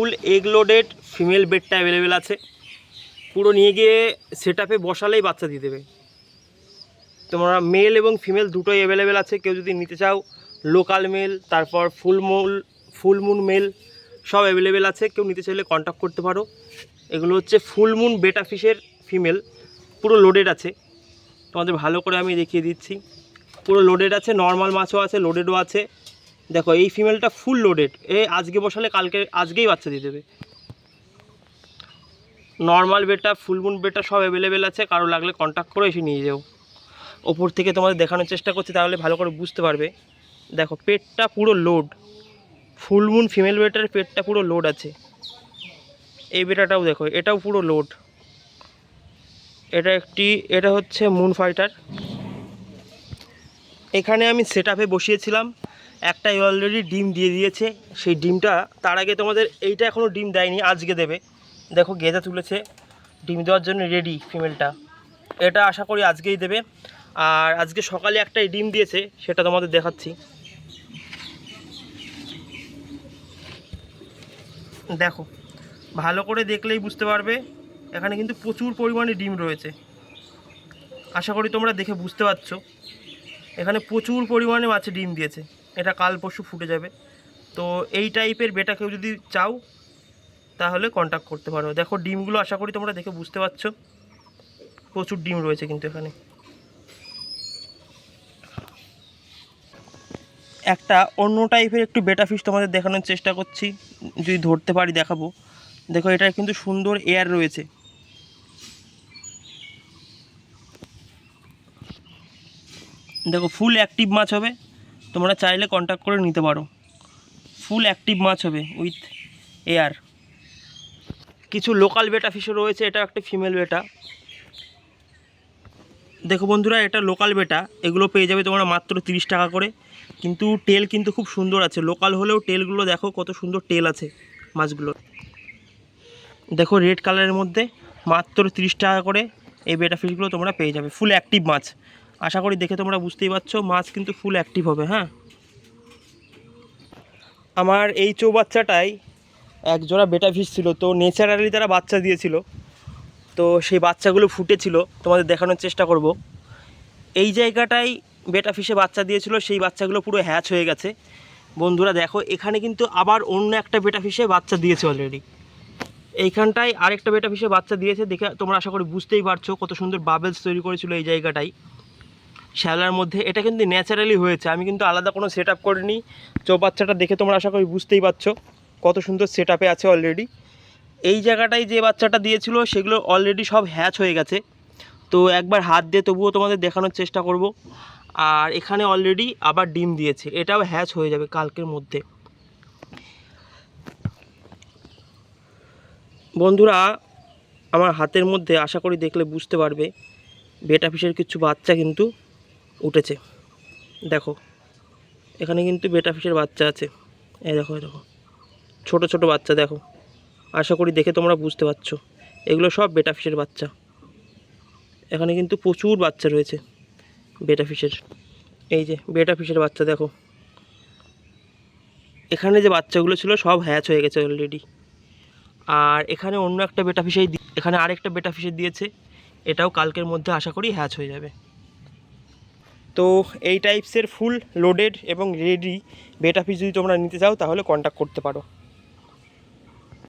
ফুল egg loaded female বেডটা available আছে। পুরো নিয়ে গিয়ে সেট আপে বসালেই বাচ্চা দিয়ে দেবে। তোমরা মেল এবং ফিমেল দুটোই অ্যাভেলেবেল আছে। কেউ যদি নিতে চাও লোকাল মেল তারপর ফুল মুল ফুল মুন মেল সব অ্যাভেলেবেল আছে। কেউ নিতে চাইলে কন্ট্যাক্ট করতে পারো। এগুলো হচ্ছে ফুল মুন বেটা ফিশের ফিমেল পুরো লোডেড আছে। তোমাদের ভালো করে আমি দেখিয়ে দিচ্ছি। পুরো লোডেড আছে নর্মাল মাছও আছে লোডেডও আছে। দেখো, এই ফিমেলটা ফুল লোডেড এ আজকে বসালে কালকে, আজকেই বাচ্চা দিয়ে দেবে। নর্মাল বেটা ফুলমুন বেটা সব অ্যাভেলেবেল আছে। কারও লাগলে কন্ট্যাক্ট করে এসে নিয়ে যাও। ওপর থেকে তোমাদের দেখানোর চেষ্টা করছি, তাহলে ভালো করে বুঝতে পারবে। দেখো, পেটটা পুরো লোড ফুলমুন ফিমেল বেটার পেটটা পুরো লোড আছে। এই বেটাটাও দেখো, এটাও পুরো লোড এটা একটি, এটা হচ্ছে মুন ফাইটার এখানে আমি সেট বসিয়েছিলাম। একটাই অলরেডি ডিম দিয়ে দিয়েছে। সেই ডিমটা, তার আগে তোমাদের এইটা এখনও ডিম দেয়নি, আজকে দেবে। দেখো, গেঁদা তুলেছে। ডিম দেওয়ার জন্য রেডি ফিমেলটা এটা আশা করি আজকেই দেবে। আর আজকে সকালে একটাই ডিম দিয়েছে, সেটা তোমাদের দেখাচ্ছি। দেখো, ভালো করে দেখলেই বুঝতে পারবে, এখানে কিন্তু প্রচুর পরিমাণে ডিম রয়েছে। আশা করি তোমরা দেখে বুঝতে পারছ। এখানে প্রচুর পরিমাণে মাছে ডিম দিয়েছে। এটা কাল পরশু ফুটে যাবে। তো এই টাইপের বেটা কেউ যদি চাও, তাহলে কন্ট্যাক্ট করতে পারো। দেখো, ডিমগুলো আশা করি তোমরা দেখে বুঝতে পারছ। প্রচুর ডিম রয়েছে কিন্তু এখানে। একটা অন্য টাইপের একটু বেটা ফিশ তোমাদের দেখানোর চেষ্টা করছি। যদি ধরতে পারি, দেখাবো। দেখো এটা কিন্তু সুন্দর এয়ার রয়েছে। দেখো ফুল অ্যাক্টিভ মাছ হবে। তোমরা চাইলে কন্ট্যাক্ট করে নিতে পারো। ফুল অ্যাক্টিভ মাছ হবে উইথ এয়ার কিছু লোকাল বেটা ফিশও রয়েছে, এটা একটা ফিমেল বেটা দেখো বন্ধুরা, এটা লোকাল বেটা এগুলো পেয়ে যাবে তোমরা মাত্র তিরিশ টাকা করে। কিন্তু টেল কিন্তু খুব সুন্দর আছে। লোকাল হলেও টেলগুলো দেখো কত সুন্দর টেল আছে মাছগুলোর দেখো রেড কালারের মধ্যে মাত্র তিরিশ টাকা করে এই বেটা ফিশগুলো তোমরা পেয়ে যাবে। ফুল অ্যাক্টিভ মাছ। আশা করি দেখে তোমরা বুঝতেই পারছ, মাছ কিন্তু ফুল অ্যাক্টিভ হবে হ্যাঁ? আমার এই চৌবাচ্চাটাই এক জোড়া বেটা ফিশ ছিল, তো ন্যাচারালি তারা বাচ্চা দিয়েছিল। তো সেই বাচ্চাগুলো ফুটেছিল, তোমাদের দেখানোর চেষ্টা করব। এই জায়গাটাই বেটা ফিশে বাচ্চা দিয়েছিল, সেই বাচ্চাগুলো পুরো হ্যাচ হয়ে গেছে। বন্ধুরা দেখো, এখানে কিন্তু আবার অন্য একটা বেটা ফিশে বাচ্চা দিয়েছে অলরেডি এইখানটায় আরেকটা বেটা ফিশে বাচ্চা দিয়েছে, দেখে তোমরা আশা করি বুঝতেই পারছ, কত সুন্দর বাবেলস তৈরি করেছিল এই জায়গাটায় শ্যাওলার মধ্যে, এটা কিন্তু ন্যাচারালি হয়েছে। আমি কিন্তু আলাদা কোনো সেট আপ করিনি। চৌবাচ্চাটা দেখে তোমরা আশা করি বুঝতেই পারছ কত সুন্দর সেট আপে আছে অলরেডি এই জায়গাটায় যে বাচ্চাটা দিয়েছিল, সেগুলো অলরেডি সব হ্যাচ হয়ে গেছে। তো একবার হাত দিয়ে তবুও তোমাদের দেখানোর চেষ্টা করব। আর এখানে অলরেডি আবার ডিম দিয়েছে। এটাও হ্যাচ হয়ে যাবে কালকের মধ্যে। বন্ধুরা, আমার হাতের মধ্যে আশা করি দেখলে বুঝতে পারবে। বেটা ফিশের কিছু বাচ্চা কিন্তু উঠেছে। দেখো, এখানে কিন্তু বেটা ফিশের বাচ্চা আছে। এই দেখো দেখো, ছোট ছোট বাচ্চা দেখো। আশা করি দেখে তোমরা বুঝতে পারছ। এগুলো সব বেটা ফিশের বাচ্চা। এখানে কিন্তু প্রচুর বাচ্চা রয়েছে বেটা ফিশের এই যে বেটা ফিশের বাচ্চা দেখো। এখানে যে বাচ্চাগুলো ছিল সব হ্যাচ হয়ে গেছে অলরেডি আর এখানে অন্য একটা বেটা ফিশেই এখানে আরেকটা বেটা ফিশের দিয়েছে। এটাও কালকের মধ্যে আশা করি হ্যাচ হয়ে যাবে। তো এই টাইপসের ফুল লোডেড এবং রেডি বেটা পিস যদি তোমরা নিতে চাও, তাহলে কন্ট্যাক্ট করতে পারো।